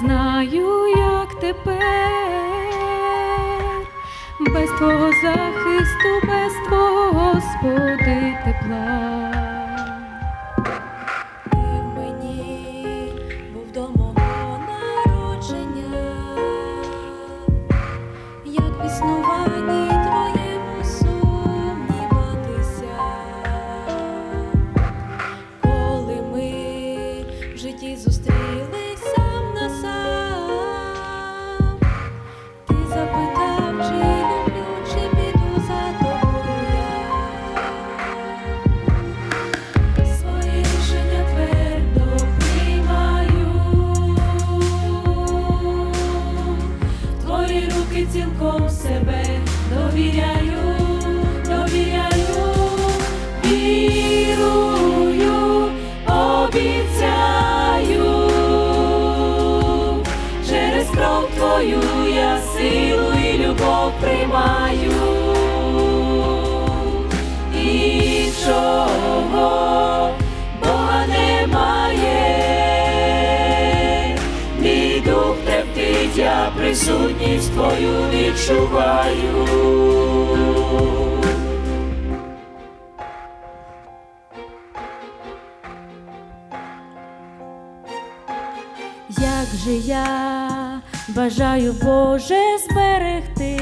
знаю, як тепер без твого захисту, без твого Господи тепла. Себе довіряю, довіряю, вірую, обіцяю, через кров твою я силу і любов приймаю. Я присутність твою відчуваю. Як же я бажаю Боже зберегти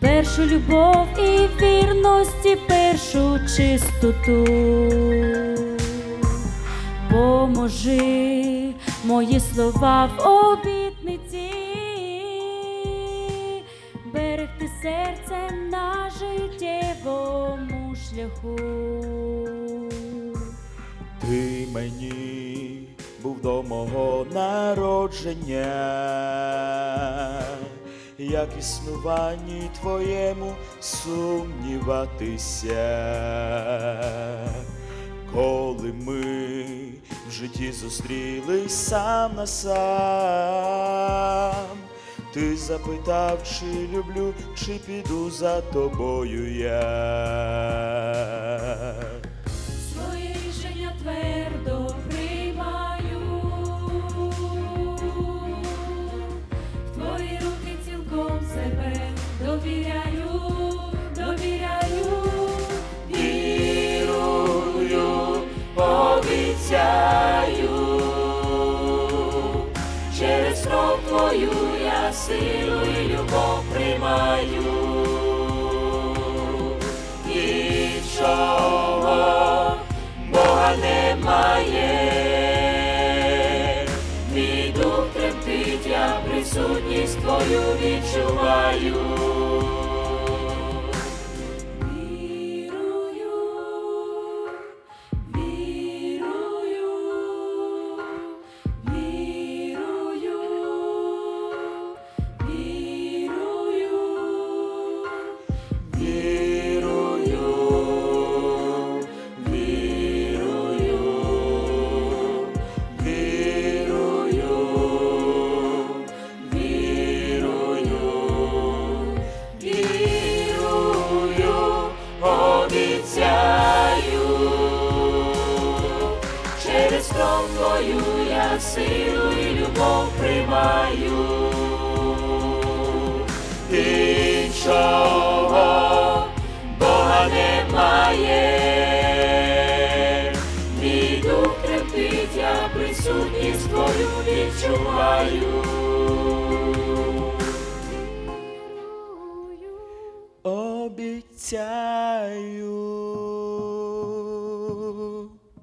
першу любов і вірності, першу чистоту. Поможи мої слова в обітниці, берегти серцем на життєвому шляху. Ти мені був до мого народження, як існуванні твоєму сумніватися, коли ми в житті зустрілись сам на сам. Ти запитав, чи люблю, чи піду за тобою я. Силу і любов приймаю. Нічого Бога немає, мій дух тремтить, я присутність твою відчуваю. тобою я силу і любов приймаю, Іншого Бога немає, мій дух трепить, я присутність твою відчуваю. Обіцяю.